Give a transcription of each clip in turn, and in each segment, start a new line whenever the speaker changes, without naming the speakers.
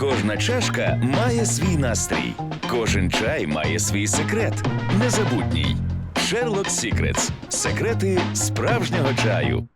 Кожна чашка має свій настрій, кожен чай має свій секрет. Незабутній. Sherlock Secrets. Секрети справжнього чаю.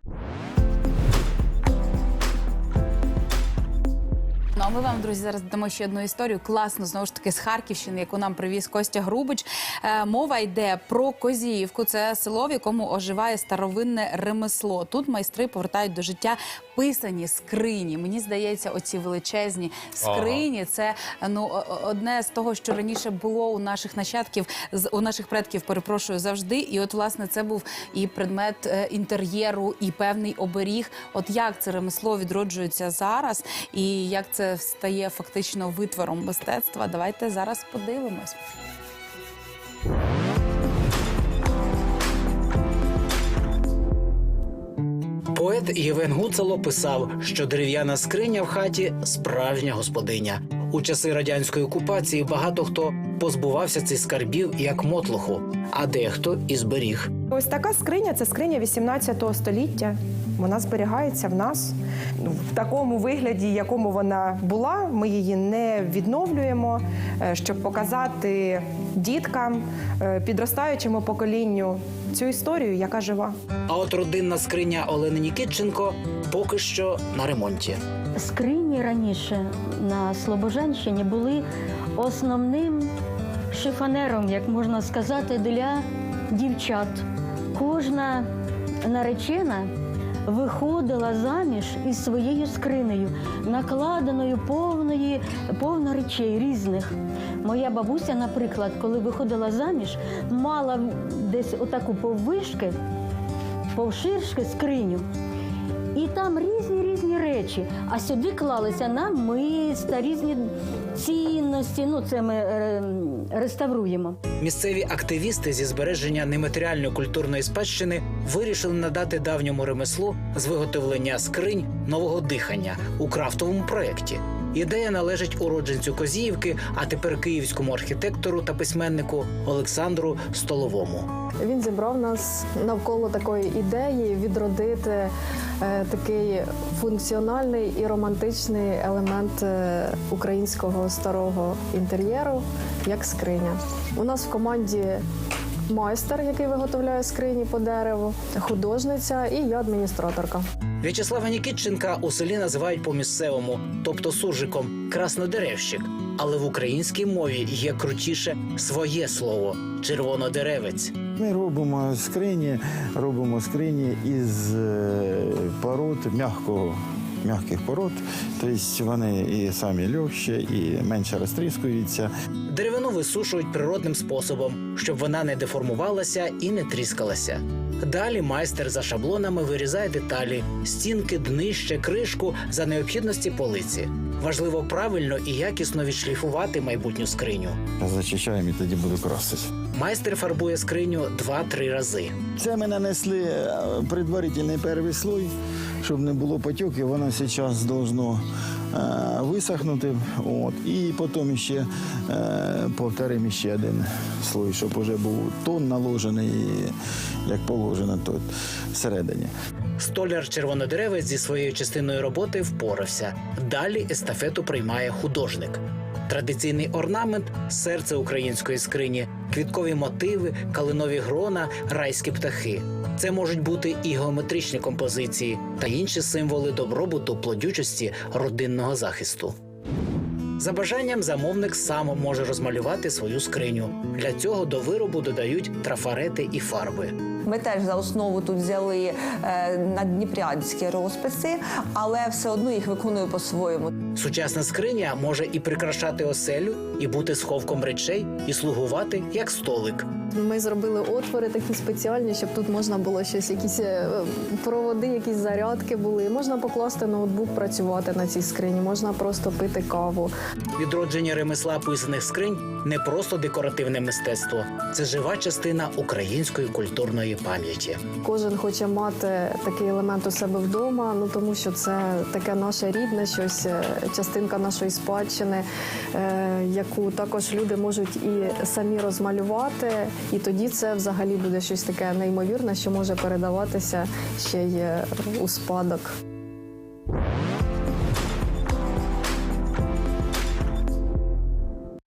Ну а ми вам, друзі, зараз дамо ще одну історію. Класно, знову ж таки, з Харківщини, яку нам привіз Костя Грубич. Е, мова йде про Козіївку. Це село, в якому оживає старовинне ремесло. Тут майстри повертають до життя писані скрині. Мені здається, оці величезні скрині. Це ну одне з того, що раніше було у наших нащадків, у наших предків, перепрошую, завжди. І от, власне, це був і предмет е, інтер'єру, і певний оберіг. От як це ремесло відроджується зараз, і як це стає фактично витвором мистецтва. Давайте зараз подивимось.
Поет Євген Гуцало писав, що дерев'яна скриня в хаті справжня господиня. У часи радянської окупації багато хто позбувався цих скарбів як мотлоху, а дехто і зберіг.
Ось така скриня це скриня 18 століття. Вона зберігається в нас в такому вигляді, якому вона була. Ми її не відновлюємо, е, щоб показати діткам, е, підростаючому поколінню цю історію, яка жива.
А от родинна скриня Олени Нікітченко поки що на ремонті.
Скрині раніше на Слобоженщині були основним шифонером, як можна сказати, для дівчат. Кожна наречена виходила заміж із своєю скринею, накладеною повної, повно речей різних. Моя бабуся, наприклад, коли виходила заміж, мала десь отаку поввишки, повширшки скриню. І там різні різні речі. А сюди клалися намиста, різні цінності. Ну, це ми е, реставруємо.
Місцеві активісти зі збереження нематеріальної культурної спадщини вирішили надати давньому ремеслу з виготовлення скринь нового дихання у крафтовому проєкті. Ідея належить уродженцю Козіївки, а тепер київському архітектору та письменнику Олександру Столовому.
Він зібрав нас навколо такої ідеї відродити е, такий функціональний і романтичний елемент е, українського старого інтер'єру, як скриня. У нас в команді майстер, який виготовляє скрині по дереву, художниця і я адміністраторка.
В'ячеслава Нікітченка у селі називають по місцевому, тобто суржиком, краснодеревщик. Але в українській мові є крутіше своє слово червонодеревець.
Ми робимо скрині, робимо скрині із е, пород м'якого. М'яких пород, тобто вони і самі легші, і менше розтріскуються.
Деревину висушують природним способом, щоб вона не деформувалася і не тріскалася. Далі майстер за шаблонами вирізає деталі, стінки, днище, кришку за необхідності полиці. Важливо правильно і якісно відшліфувати майбутню скриню.
Зачищаємо і тоді буду красити.
Майстер фарбує скриню 2-3 рази.
Це ми нанесли е, предварительний перший слой, щоб не було потьоків. Воно зараз должно е, висохнути. От. І потім ще е, повторимо ще один слой, щоб вже був тон наложений, як положено тут всередині.
Столяр червонодеревець зі своєю частиною роботи впорався. Далі естафету приймає художник. Традиційний орнамент серце української скрині, квіткові мотиви, калинові грона, райські птахи. Це можуть бути і геометричні композиції та інші символи добробуту, плодючості, родинного захисту. За бажанням замовник сам може розмалювати свою скриню. Для цього до виробу додають трафарети і фарби.
Ми теж за основу тут взяли е, наддніпрянські розписи, але все одно їх виконую по-своєму.
Сучасна скриня може і прикрашати оселю, і бути сховком речей, і слугувати як столик.
Ми зробили отвори такі спеціальні, щоб тут можна було щось, якісь е, проводи, якісь зарядки були. Можна покласти ноутбук, працювати на цій скрині, можна просто пити каву.
Відродження ремесла писаних скринь не просто декоративне мистецтво, це жива частина української культурної пам'яті.
Кожен хоче мати такий елемент у себе вдома, ну тому що це таке наше рідне, щось е, частинка нашої спадщини, е, яку також люди можуть і самі розмалювати. І тоді це взагалі буде щось таке неймовірне, що може передаватися ще й е, у спадок.